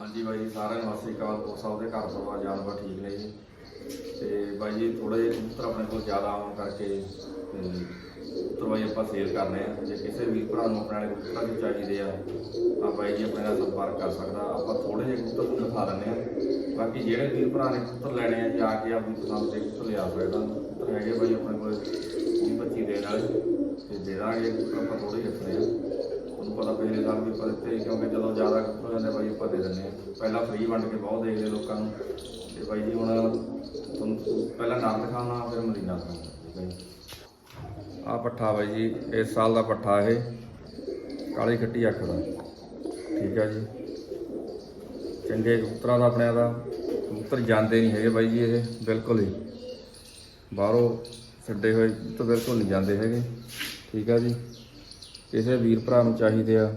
ਹਾਂਜੀ ਬਾਈ ਜੀ, ਸਾਰਿਆਂ ਨੂੰ ਸਤਿ ਸ਼੍ਰੀ ਅਕਾਲ। ਹੋ ਸਾਹਿਬ ਦੇ ਘਰ ਪਰਿਵਾਰ, ਜਾਨਵਰ ਠੀਕ ਨੇ ਜੀ? ਤੇ ਬਾਈ ਜੀ ਥੋੜੇ ਜਿਹੇ ਕਬੂਤਰ ਆਪਣੇ ਕੋਲ ਜ਼ਿਆਦਾ ਆਉਣ ਕਰਕੇ, ਤੇ ਬਾਈ ਆਪਾਂ ਸੇਲ ਕਰਨੇ ਆ। ਜੇ ਕਿਸੇ ਵੀ ਭਰਾ ਨੂੰ ਆਪਣੇ ਵਾਲੇ ਕਬੂਤਰ ਵੀ ਚਾਹੀਦੇ ਆ, ਤਾਂ ਬਾਈ ਜੀ ਆਪਣੇ ਨਾਲ ਸੰਪਰਕ ਕਰ ਸਕਦਾ। ਆਪਾਂ ਥੋੜੇ ਜਿਹੇ ਕਬੂਤਰ ਤੁਹਾਨੂੰ ਦਿਖਾ ਦਿੰਦੇ ਆ। ਬਾਕੀ ਜਿਹੜੇ ਵੀਰ ਭਰਾ ਨੇ ਕਬੂਤਰ ਲੈਣੇ ਆ, ਜਾ ਕੇ ਆਪਣੀ ਪਸੰਦ ਦੇ ਕਬੂਤਰ ਲਿਆ ਸਕਦਾ ਕਬੂਤਰ ਹੈਗੇ ਬਾਈ ਆਪਣੇ ਕੋਲ 20 25 ਦੇਣ ਵਾਲੇ। ਤੇ ਦੇ ਦਾਂਗੇ ਆਪਾਂ ਥੋੜੇ ਹੀ। ਰੱਖਣੇ ਆ ਤੁਹਾਨੂੰ ਪਤਾ ਪਿਛਲੇ ਸਾਲ ਵੀ ਆਪਾਂ ਦਿੱਤੇ ਕਿਉਂਕਿ ਜਦੋਂ ਜ਼ਿਆਦਾ ਹੋ ਜਾਂਦੇ ਬਾਈ ਆਪਾਂ ਦੇ ਦਿੰਦੇ ਆ ਪਹਿਲਾਂ ਫ੍ਰੀ ਵੰਡ ਕੇ ਬਹੁਤ ਦੇਖਦੇ ਲੋਕਾਂ ਨੂੰ। ਤੇ ਬਾਈ ਜੀ, ਹੁਣ ਤੁਹਾਨੂੰ ਪਹਿਲਾਂ ਨਾਮ ਦਿਖਾਉਣਾ, ਫਿਰ ਮਦੀਨਾ ਦਿਖਾਉਣਾ, ਠੀਕ ਹੈ ਜੀ। ਆ ਪੱਠਾ ਬਾਈ ਜੀ, ਇਸ ਸਾਲ ਦਾ ਪੱਠਾ ਇਹ। ਕਾਲੀ ਖੱਟੀ ਅੱਖ ਦਾ, ਠੀਕ ਹੈ ਜੀ। ਚੰਗੇ ਕਬੂਤਰਾਂ ਦਾ ਆਪਣਿਆਂ ਦਾ। ਕਬੂਤਰ ਜਾਂਦੇ ਨਹੀਂ ਹੈਗੇ ਬਾਈ ਜੀ ਇਹ, ਬਿਲਕੁਲ ਹੀ। ਬਾਹਰੋਂ ਛੱਡੇ ਹੋਏ ਤਾਂ ਬਿਲਕੁਲ ਨਹੀਂ ਜਾਂਦੇ ਹੈਗੇ। ਠੀਕ ਹੈ ਜੀ। ਕਿਸੇ ਵੀਰ ਭਰਾ ਨੂੰ ਚਾਹੀਦੇ ਆ,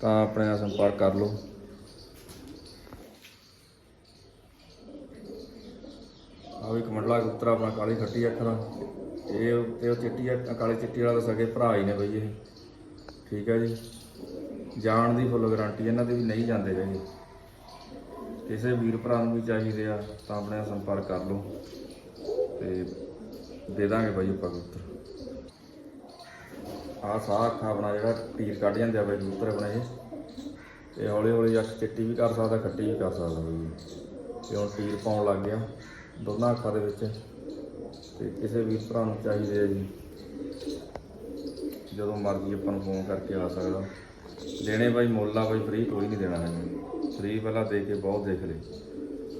ਤਾਂ ਆਪਣੇ ਨਾਲ ਸੰਪਰਕ ਕਰ ਲਓ। ਆ ਇੱਕ ਮੰਡਲਾ ਕਬੂਤਰ ਆਪਣਾ ਕਾਲੀ ਖੱਟੀ ਅੱਖ ਦਾ। ਇਹ ਤੇ ਉਹ ਚਿੱਟੀ ਅੱਖ, ਕਾਲੀ ਚਿੱਟੀ ਵਾਲਾ ਤਾਂ ਸਗੇ ਭਰਾ ਹੀ ਨੇ ਬਈ ਇਹ। ਠੀਕ ਹੈ ਜੀ। ਜਾਣ ਦੀ ਫੁੱਲ ਗਾਰੰਟੀ ਇਹਨਾਂ ਦੀ ਵੀ ਨਹੀਂ ਜਾਂਦੇ ਹੈਗੇ। ਕਿਸੇ ਵੀਰ ਭਰਾ ਨੂੰ ਵੀ ਚਾਹੀਦੇ ਆ, ਤਾਂ ਆਪਣੇ ਨਾਲ ਸੰਪਰਕ ਕਰ ਲਓ। ਤੇ ਦੇ ਦਾਂਗੇ ਬਾਈ ਆਪਾਂ ਕਬੂਤਰ। ਆਹ ਸਾਹ ਅੱਖਾਂ ਆਪਣਾ ਜਿਹੜਾ ਟੀਰ ਕੱਢ ਜਾਂਦੇ ਆ ਬਾਈ ਕਬੂਤਰ ਆਪਣਾ ਇਹ। ਤੇ ਹੌਲੀ ਹੌਲੀ ਅੱਖ ਚਿੱਟੀ ਵੀ ਕਰ ਸਕਦਾ, ਖੱਟੀ ਵੀ ਕਰ ਸਕਦਾ ਬਾਈ। ਤੇ ਹੁਣ ਟੀਰ ਪਾਉਣ ਲੱਗ ਗਿਆ ਦੋਨਾਂ ਅੱਖਾਂ ਦੇ ਵਿੱਚ। ਤੇ ਕਿਸੇ ਵੀਰ ਭਰਾ ਨੂੰ ਚਾਹੀਦੇ ਆ ਜੀ। ਜਦੋਂ ਮਰਜ਼ੀ ਆਪਾਂ ਨੂੰ ਫੋਨ ਕਰਕੇ ਆ ਸਕਦਾ। ਦੇਣੇ ਬਾਈ ਮੁੱਲ ਆ ਬਾਈ ਫ੍ਰੀ ਕੋਈ ਨਹੀਂ ਦੇਣਾ ਹੈ ਫ੍ਰੀ ਪਹਿਲਾਂ ਦੇ ਕੇ ਬਹੁਤ ਦੇਖ ਲਈ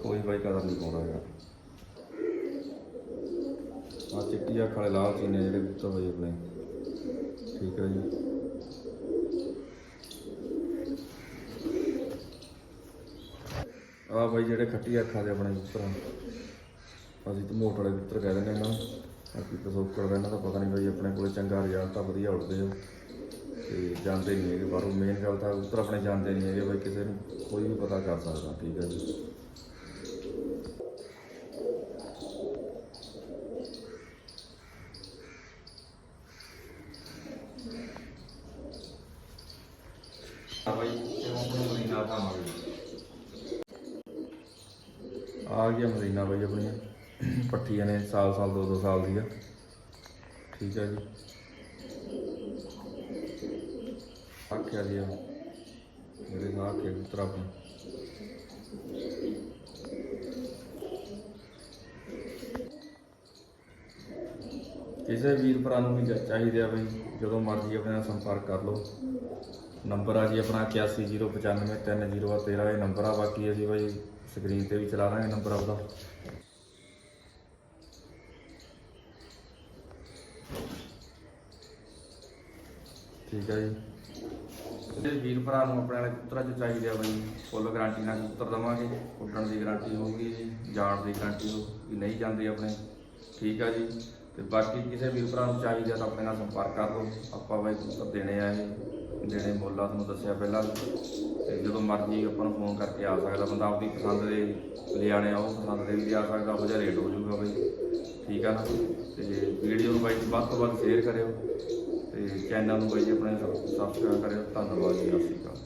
ਕੋਈ ਬਾਈ ਕਦਰ ਨਹੀਂ ਪਾਉਂਦਾ ਹੈਗਾ। ਆ ਚਿੱਟੀ ਅੱਖ ਵਾਲੇ ਲਾਲ ਚੀਨੇ ਜਿਹੜੇ ਗੁੱਤਰ ਹੋਏ ਆਪਣੇ। ਠੀਕ ਹੈ ਜੀ। ਆ ਬਾਈ ਜਿਹੜੇ ਖੱਟੀ ਅੱਖਾਂ ਦੇ ਆਪਣੇ ਕਬੂਤਰ ਅਸੀਂ ਤਾਂ ਮੋਟ ਵਾਲੇ ਕਬੂਤਰ ਕਹਿ ਦਿੰਦੇ ਇਹਨਾਂ ਨੂੰ। ਬਾਕੀ ਕਸੋਕੜ ਦਾ ਇਹਨਾਂ ਦਾ ਪਤਾ ਨਹੀਂ ਬਾਈ, ਆਪਣੇ ਕੋਲੇ ਚੰਗਾ ਰਿਜ਼ਲਟ ਆ ਵਧੀਆ ਉੱਡਦੇ ਆ। ਤੇ ਜਾਂਦੇ ਨਹੀਂ ਹੈਗੇ ਬਾਹਰੋਂ। ਮੇਨ ਗੱਲ ਤਾਂ ਕਬੂਤਰ ਆਪਣੇ ਜਾਂਦੇ ਨਹੀਂ ਹੈਗੇ ਬਾਈ, ਕਿਸੇ ਨੂੰ ਕੋਈ ਵੀ ਪਤਾ ਕਰ ਸਕਦਾ। ਠੀਕ ਹੈ ਜੀ। ਆ ਗਿਆ ਮਦੀਨਾ ਬਾਈ ਆਪਣੀਆਂ ਪੱਠੀਆਂ ਨੇ ਸਾਲ ਸਾਲ, ਦੋ ਦੋ ਸਾਲ ਦੀਆਂ। ਠੀਕ ਹੈ ਜੀ। ਆਖਿਆ ਜੀ ਆ? ਮੇਰੇ ਨਾਲ ਕੇ ਉਤਰਾ ਆਪਣੀ ਕਿਸੇ ਵੀਰ ਭਰਾ ਨੂੰ ਵੀ ਚਾਹੀਦੇ ਆ ਬਈ ਜਦੋਂ ਮਰਜ਼ੀ ਆਪਣੇ ਨਾਲ ਸੰਪਰਕ ਕਰ ਲਓ। ਨੰਬਰ ਆ ਜੀ ਆਪਣਾ 8109530313 ਇਹ ਨੰਬਰ ਆ। ਬਾਕੀ ਅਸੀਂ ਬਈ ਸਕਰੀਨ ਤੇ ਵੀ ਚਲਾ ਦਾਂਗੇ ਨੰਬਰ ਆਪਦਾ। ਠੀਕ ਹੈ ਜੀ। ਤੇ ਵੀਰ ਭਰਾ ਨੂੰ ਆਪਣੇ ਵਾਲੇ ਕਬੂਤਰਾਂ ਚ ਚਾਹੀਦੇ ਆ ਬਈ ਫੁੱਲ ਗਾਰੰਟੀ ਨਾਲ ਕਬੂਤਰ ਦਵਾਂਗੇ। ਉੱਡਣ ਦੀ ਗਾਰੰਟੀ ਹੋਊਗੀ ਜੀ, ਜਾਣ ਦੀ ਗਾਰੰਟੀ ਹੋਊਗੀ, ਨਹੀਂ ਜਾਂਦੇ ਆਪਣੇ। ਠੀਕ ਆ ਜੀ। ਤੇ ਬਾਕੀ ਕਿਸੇ ਵੀ ਭਰਾ ਨੂੰ ਚਾਹੀਦਾ ਤਾਂ ਆਪਣੇ ਨਾਲ ਸੰਪਰਕ ਕਰ ਲਓ। ਆਪਾਂ ਬਾਈ ਕਬੂਤਰ ਦੇਣੇ ਆ ਇਹ, ਦੇਣੇ ਮੁੱਲ ਤੁਹਾਨੂੰ ਦੱਸਿਆ ਪਹਿਲਾਂ ਤੇ ਜਦੋਂ ਮਰਜ਼ੀ ਆਪਾਂ ਨੂੰ ਫੋਨ ਕਰਕੇ ਆ ਸਕਦਾ ਬੰਦਾ, ਆਪਦੀ ਪਸੰਦ ਦੇ ਲਿਆਣੇ ਆ, ਉਹ ਪਸੰਦ ਦੇ ਵੀ ਲਿਆ ਸਕਦਾ, ਉਹ ਜਿਹਾ ਰੇਟ ਹੋ ਜਾਊਗਾ ਬਾਈ। ਠੀਕ ਆ ਨਾ? ਤੇ ਵੀਡੀਓ ਨੂੰ ਬਾਈ ਵੱਧ ਤੋਂ ਵੱਧ ਸ਼ੇਅਰ ਕਰਿਓ ਤੇ ਚੈਨਲ ਨੂੰ ਬਾਈ ਜੀ ਆਪਣੇ ਸਬਸਕ੍ਰਾਈਬ ਕਰਿਓ। ਧੰਨਵਾਦ ਜੀ, ਸਤਿ ਸ਼੍ਰੀ ਅਕਾਲ।